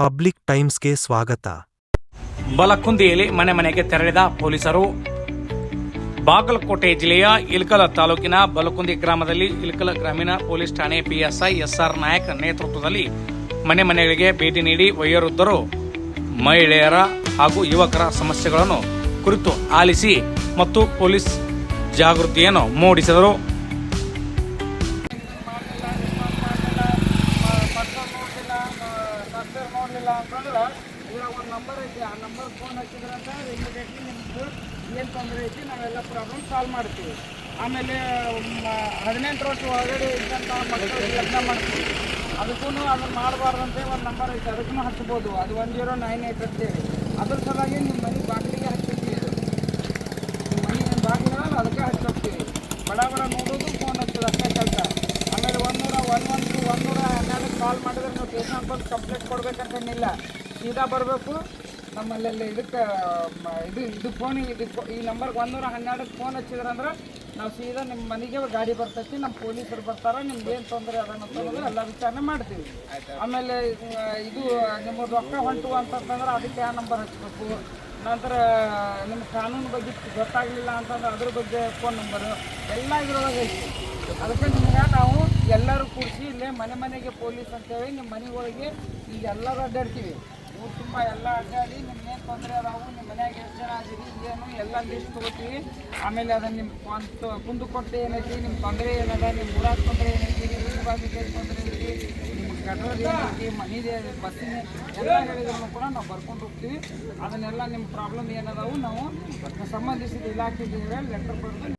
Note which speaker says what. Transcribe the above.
Speaker 1: Public ಟೈಮ್ಸ್ಗೆ ಸ್ವಾಗತ.
Speaker 2: ಬಲಕುಂದಿಯಲ್ಲಿ ಮನೆ ಮನೆಗೆ ತೆರಳಿದ ಪೊಲೀಸರು, ಬಾಗಲಕೋಟೆ ಜಿಲ್ಲೆಯ ಇಲ್ಕಲ ತಾಲೂಕಿನ ಬಲಕುಂದಿ ಗ್ರಾಮದಲ್ಲಿ ಇಲ್ಕಲ ಗ್ರಾಮೀಣ ಪೊಲೀಸ್ ಠಾಣೆ ಪಿಎಸ್ಐ ಎಸ್ಆರ್ ನಾಯಕ್ ನೇತೃತ್ವದಲ್ಲಿ ಮನೆ ಮನೆಗಳಿಗೆ ಭೇಟಿ ನೀಡಿ ವಯೋವೃದ್ಧರು, ಮಹಿಳೆಯರ ಹಾಗೂ ಯುವಕರ ಸಮಸ್ಯೆಗಳನ್ನು ಕುರಿತು ಆಲಿಸಿ ಮತ್ತು ಪೊಲೀಸ್ ಜಾಗೃತಿಯನ್ನು ಮೂಡಿಸಿದರು.
Speaker 3: ಅಂತಂದ್ರೆ ಇದ್ರಾಗ ಒಂದು ನಂಬರ್ ಐತಿ. ಆ ನಂಬರ್ ಫೋನ್ ಹಚ್ಚಿದ್ರೆ ಅಂತ ಇಮಿಡಿಯೇಟ್ಲಿ ನಿಮ್ದು ಏನು ತೊಂದರೆ ಐತಿ, ನಾವೆಲ್ಲ ಪ್ರಾಬ್ಲಮ್ ಸಾಲ್ವ್ ಮಾಡ್ತೀವಿ. ಆಮೇಲೆ ಹದಿನೆಂಟು ವರ್ಷ ಒಳಗಡೆ ಇದ್ದಂಥ ಮಕ್ಕಳು ಲಗ್ನ ಮಾಡ್ತೀವಿ. ಅದಕ್ಕೂ ಅದನ್ನು ಮಾಡಬಾರ್ದಂತ ಒಂದು ನಂಬರ್ ಐತಿ. ಅದಕ್ಕೂ ಹಚ್ಬೋದು. ಅದು ಒನ್ ಜೀರೋ ನೈನ್ ಏಟ್ ಅಂತೇಳಿ ಅದ್ರ ಸಲುವಾಗಿ ನಿಮ್ಮ ಮನೆ ಬಾಗಿಲಿಗೆ ಹಚ್ಚಿರ್ತೀವಿ. ಅದು ನಿಮ್ಮ ಮನೆ ಬಾಗಿಲ ಅದಕ್ಕೆ ಹಚ್ಚೋಗ್ತೀವಿ ಬಡ ಬಡ ನೋಡೋದು ಫೋನ್ ಹಚ್ಚೋದು ಅಷ್ಟೇ ಕೆಲಸ. ಆಮೇಲೆ ಒಂದೂರ ಒನ್ ಒನ್ ಟು ಒಂದೂರ ಹನ್ನೆರಡು ಕಾಲ್ ನೀವು ಸ್ಟೇಷನ್ ಬಂದು ಕಂಪ್ಲೇಂಟ್ ಕೊಡ್ಬೇಕಂತೇನಿಲ್ಲ ಸೀದಾ ಬರಬೇಕು. ನಮ್ಮಲ್ಲೆಲ್ಲ ಇದಕ್ಕೆ ಇದು ಇದು ಫೋನ್ ಇದು ಈ ನಂಬರ್ಗೆ ಒಂದೂರ ಹನ್ನೆರಡಕ್ಕೆ ಫೋನ್ ಹಚ್ಚಿದ್ರಂದ್ರೆ ನಾವು ಸೀದಾ ನಿಮ್ಮ ಮನೆಗೆ ಗಾಡಿ ಬರ್ತೈತಿ ನಮ್ಮ ಪೊಲೀಸರು ಬರ್ತಾರೆ, ನಿಮ್ಗೆ ಏನು ತೊಂದರೆ ಅನ್ನೋದು ಎಲ್ಲ ವಿಚಾರಣೆ ಮಾಡ್ತೀವಿ. ಆಮೇಲೆ ಇದು ನಿಮ್ಮ ರೊಕ್ಕ ಹೊಂಟು ಅಂತಂದ್ರೆ ಅದಕ್ಕೆ ಆ ನಂಬರ್ ಹಚ್ಚಬೇಕು ನಂತರ ನಿಮ್ಮ ಕಾನೂನು ಬಗ್ಗೆ ಗೊತ್ತಾಗಲಿಲ್ಲ ಅಂತಂದ್ರೆ ಅದ್ರ ಬಗ್ಗೆ ಫೋನ್ ನಂಬರು ಎಲ್ಲ ಇದ್ರೊಳಗೆ ಐತಿ. ಅದಕ್ಕೆ ನಿಮ್ಗೆ ನಾವು ಎಲ್ಲರೂ ಕೂಡಿಸಿ ಇಲ್ಲೇ ಮನೆ ಮನೆಗೆ ಪೊಲೀಸ್ ಅಂತೇಳಿ ನಿಮ್ಮ ಮನೆಗಳಿಗೆ ಈಗ ಎಲ್ಲರೂ ಅಡ್ಡಾಡ್ತೀವಿ. ಊರು ತುಂಬ ಎಲ್ಲ ಅಡ್ಡಾಡಿ ನಿಮ್ಗೇನು ತೊಂದರೆ ಅದಾವು ನಿಮ್ಮ ಮನೆಯಾಗ ಎಷ್ಟು ಜನ ಆಗಿರಿ ಏನು, ಎಲ್ಲ ಲಿಸ್ಟ್ ತೊಗೋತೀವಿ. ಆಮೇಲೆ ಅದನ್ನು ನಿಮ್ಮ ಸ್ವಂತ ಕುಂದು ಕೊಟ್ಟು ಏನೈತಿ ನಿಮ್ಮ ತೊಂದರೆ ಏನದ ನಿಮ್ಮ ಊರಾಗ ತೊಂದರೆ ಏನೈತಿ ನಿಮ್ಮ ಬಾಗಿಲಿಗೆ ತೊಂದರೆ ಐತಿ ನಿಮ್ಮ ಗಟರದ ಏನೈತಿ ಮನೆದೇ ಬಸ್ಸಿನ ಎಲ್ಲ ಹೇಳಿದ್ರು ಕೂಡ ನಾವು ಬರ್ಕೊಂಡು ಹೋಗ್ತೀವಿ. ಅದನ್ನೆಲ್ಲ ನಿಮ್ಮ ಪ್ರಾಬ್ಲಮ್ ಏನದಾವು ನಾವು ಸಂಬಂಧಿಸಿದ ಇಲಾಖೆಗೆ ಲೆಟರ್ ಬರೆದು